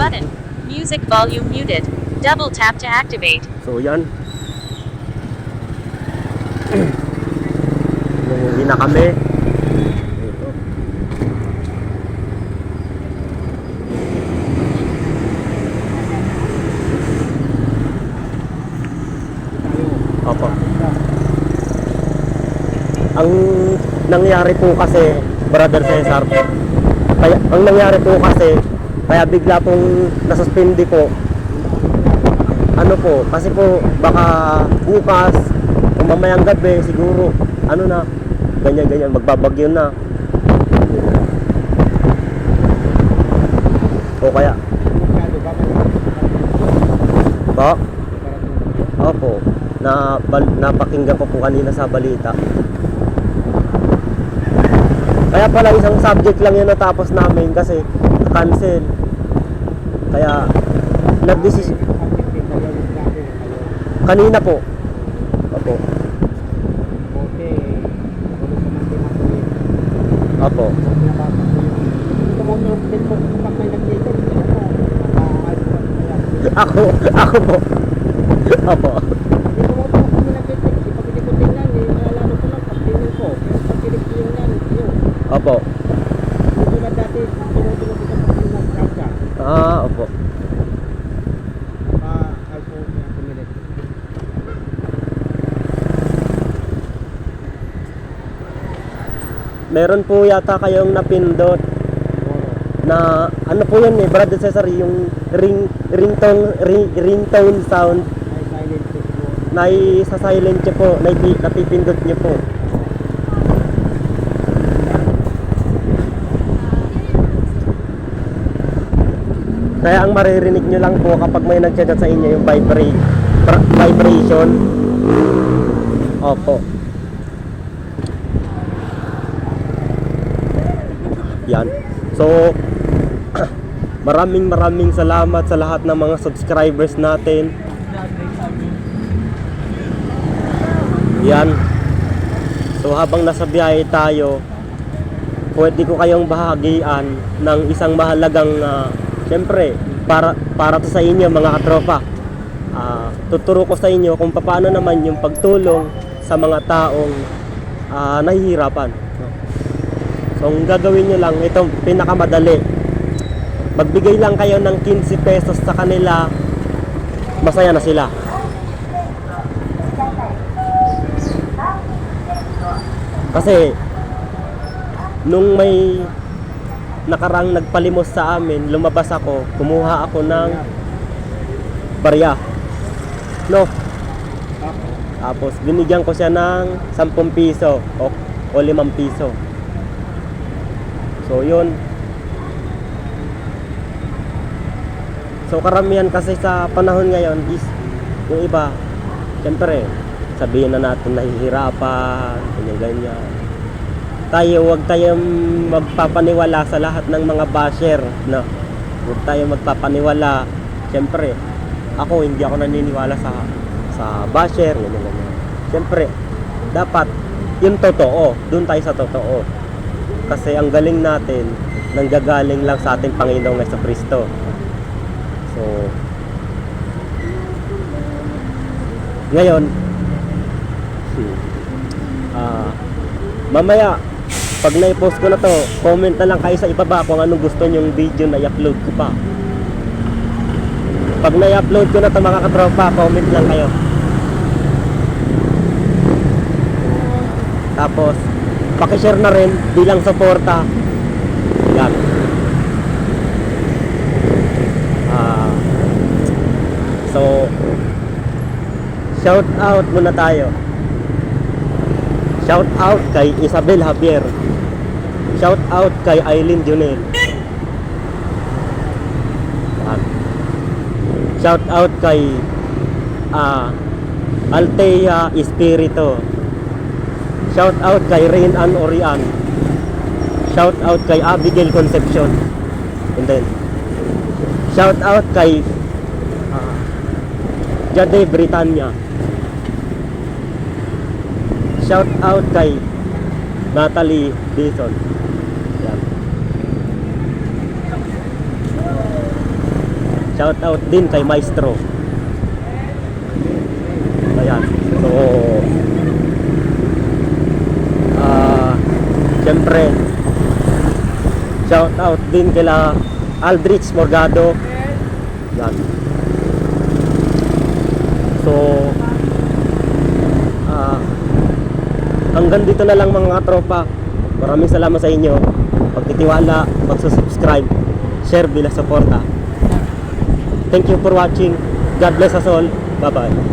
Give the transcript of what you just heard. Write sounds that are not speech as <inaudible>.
button. Music volume muted. Double tap to activate. So yan. Umuwi na kami. Ito. Opo. Ang nangyari po kasi, Brother Cesar, kaya, ang nangyari po kasi, kaya bigla pong nasuspindi ko, ano po, kasi po baka bukas o mamayang gabi siguro, ano na, ganyan ganyan, magbabagyo na. O kaya, po, opo, na, bal, napakinggan ko po kanina sa balita. Kaya pala isang subject lang yun natapos namin kasi cancel. Kaya, nagdesisyon, Kanina po. Opo. Opo. Ako, ako po. Opo. Opo. Ah, opo. Meron po yata kayong napindot na ano po yun eh, Brother Cesar, yung ring ringtone ring, ringtone sound na sa silent nyo po, na ipi- napipindot nyo po. Kaya ang maririnig nyo lang po kapag may nag-chat sa inyo yung vibrate, vibration. Opo. Yan. So, <clears throat> maraming maraming salamat sa lahat ng mga subscribers natin. Yan. So, habang nasa biyahe tayo, pwede ko kayong bahagian ng isang mahalagang, ah, syempre, para, para to sa inyo mga katropa. Ah, tuturo ko sa inyo kung paano naman yung pagtulong sa mga taong ah, nahihirapan. So, ang gagawin nyo lang, itong pinakamadali. Magbigay lang kayo ng 15 pesos sa kanila, masaya na sila. Kasi, nung may nakarang nagpalimos sa amin, lumabas ako, kumuha ako ng barya. No? Tapos, binigyan ko siya ng 10 piso o, o 5 piso. So, yun. So, karamihan kasi sa panahon ngayon is yung iba, syempre, sabihin na natin nahihirapan, ganyan-ganyan. Tayo, wag tayong magpapaniwala sa lahat ng mga basher, no? Huwag tayong magpapaniwala. Syempre, ako hindi ako naniniwala sa sa basher, ganyan-ganyan. Syempre, dapat yung totoo, doon tayo sa totoo. Kasi ang galing natin, nanggagaling lang sa ating Panginoong Yeso Kristo. So, ngayon, hmm, ah, mamaya, pag na-post ko na to, comment na lang kayo sa ibaba kung anong gusto nyong video na i-upload ko pa. Pag na-upload ko na to mga katropa, comment lang kayo. Tapos, pakishare na rin bilang suporta. Yan. Ah. so, shout out muna tayo. Shout out kay Isabel Javier. Shout out kay Eileen Junel. Shout out kay ah Altea Espirito. Shout out kay Rain Ann Orian. Shout out kay Abigail Concepcion. And then, shout out kay uh, Jade Britannia. Shout out kay Natalie Dison. Yan. Shout out din kay Maestro. Ayan. So, syempre, shout out din kila Aldrich Morgado. Yan. So, ah, hanggang dito na lang mga tropa. Maraming salamat sa inyo. Pagtitiwala, magsusubscribe, share bila suporta. Thank you for watching. God bless us all. Bye-bye.